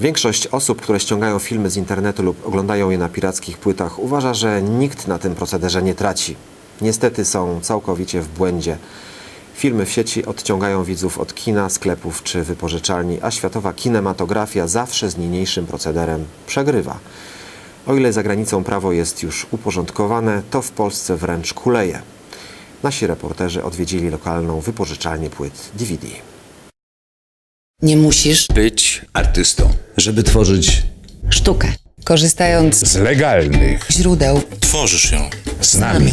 Większość osób, które ściągają filmy z internetu lub oglądają je na pirackich płytach, uważa, że nikt na tym procederze nie traci. Niestety są całkowicie w błędzie. Filmy w sieci odciągają widzów od kina, sklepów czy wypożyczalni, a światowa kinematografia zawsze z niniejszym procederem przegrywa. O ile za granicą prawo jest już uporządkowane, to w Polsce wręcz kuleje. Nasi reporterzy odwiedzili lokalną wypożyczalnię płyt DVD. Nie musisz być artystą. żeby tworzyć sztukę. Korzystając z legalnych źródeł Tworzysz ją. z nami.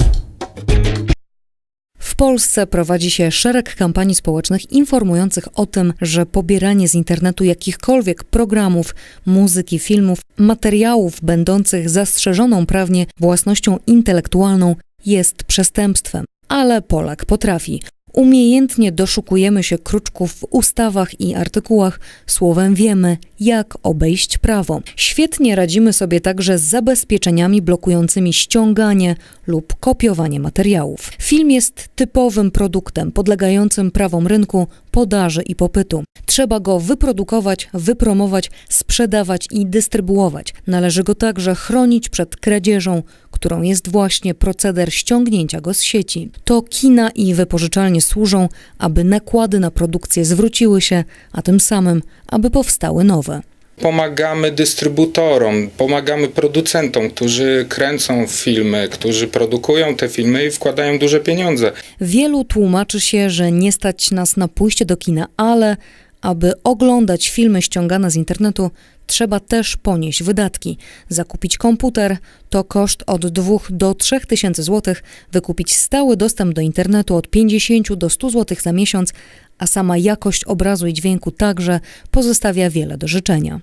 W Polsce prowadzi się szereg kampanii społecznych informujących o tym, że pobieranie z internetu jakichkolwiek programów, muzyki, filmów, materiałów będących zastrzeżoną prawnie własnością intelektualną jest przestępstwem. Ale Polak potrafi. Umiejętnie doszukujemy się kruczków w ustawach i artykułach, słowem wiemy, jak obejść prawo. Świetnie radzimy sobie także z zabezpieczeniami blokującymi ściąganie lub kopiowanie materiałów. Film jest typowym produktem podlegającym prawom rynku, podaży i popytu. Trzeba go wyprodukować, wypromować, sprzedawać i dystrybuować. Należy go także chronić przed kradzieżą, którą jest właśnie proceder ściągnięcia go z sieci. To kina i wypożyczalnie służą, aby nakłady na produkcję zwróciły się, a tym samym, aby powstały nowe. Pomagamy dystrybutorom, pomagamy producentom, którzy kręcą filmy, którzy produkują te filmy i wkładają duże pieniądze. Wielu tłumaczy się, że nie stać nas na pójście do kina, ale aby oglądać filmy ściągane z internetu, trzeba też ponieść wydatki. Zakupić komputer to koszt od 2 do 3 tysięcy złotych, wykupić stały dostęp do internetu od 50 do 100 złotych za miesiąc, a sama jakość obrazu i dźwięku także pozostawia wiele do życzenia.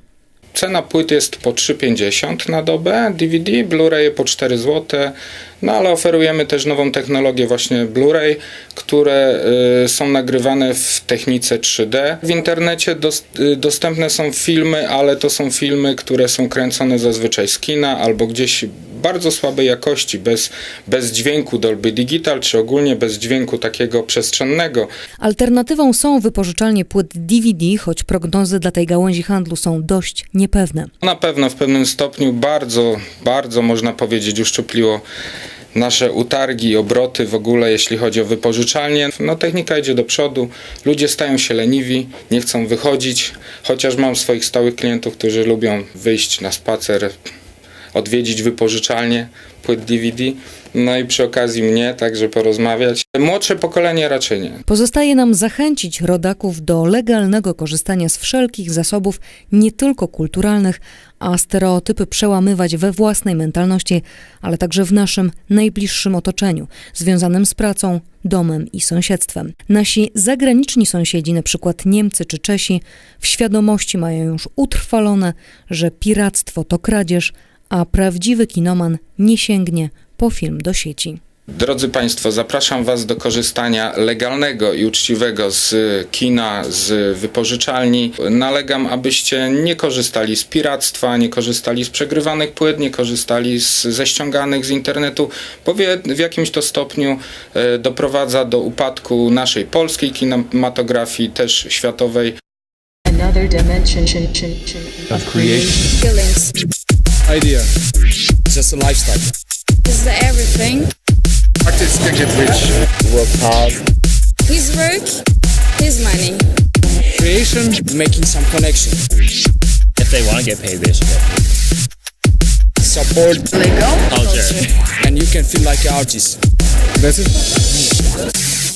Cena płyt jest po 3,50 na dobę, DVD, Blu-ray po 4 zł, no ale oferujemy też nową technologię właśnie Blu-ray, które y, są nagrywane w technice 3D. W internecie y, dostępne są filmy, ale to są filmy, które są kręcone zazwyczaj z kina albo gdzieś bardzo słabej jakości, bez, bez dźwięku Dolby Digital, czy ogólnie bez dźwięku takiego przestrzennego. Alternatywą są wypożyczalnie płyt DVD, choć prognozy dla tej gałęzi handlu są dość niepewne. Na pewno w pewnym stopniu bardzo, bardzo można powiedzieć uszczupliło nasze utargi, obroty w ogóle, jeśli chodzi o wypożyczalnie. No technika idzie do przodu, ludzie stają się leniwi, nie chcą wychodzić, chociaż mam swoich stałych klientów, którzy lubią wyjść na spacer, odwiedzić wypożyczalnię płyt DVD, no i przy okazji mnie także porozmawiać. Młodsze pokolenie raczej nie. Pozostaje nam zachęcić rodaków do legalnego korzystania z wszelkich zasobów, nie tylko kulturalnych, a stereotypy przełamywać we własnej mentalności, ale także w naszym najbliższym otoczeniu, związanym z pracą, domem i sąsiedztwem. Nasi zagraniczni sąsiedzi, przykład Niemcy czy Czesi, w świadomości mają już utrwalone, że piractwo to kradzież, a prawdziwy kinoman nie sięgnie po film do sieci. Drodzy Państwo, zapraszam Was do korzystania legalnego i uczciwego z kina, z wypożyczalni. Nalegam, abyście nie korzystali z piractwa, nie korzystali z przegrywanych płyt, nie korzystali z, ze ściąganych z internetu, bo wie, w jakimś to stopniu e, doprowadza do upadku naszej polskiej kinematografii, też światowej. another dimension of creation. Feelings. Idea. Just a lifestyle. This Is that everything? Artists can get rich. Work hard. His work, his money. Creation, making some connection. If they want to get paid, they should get paid. Support Legal Culture. and you can feel like an artist. That's it.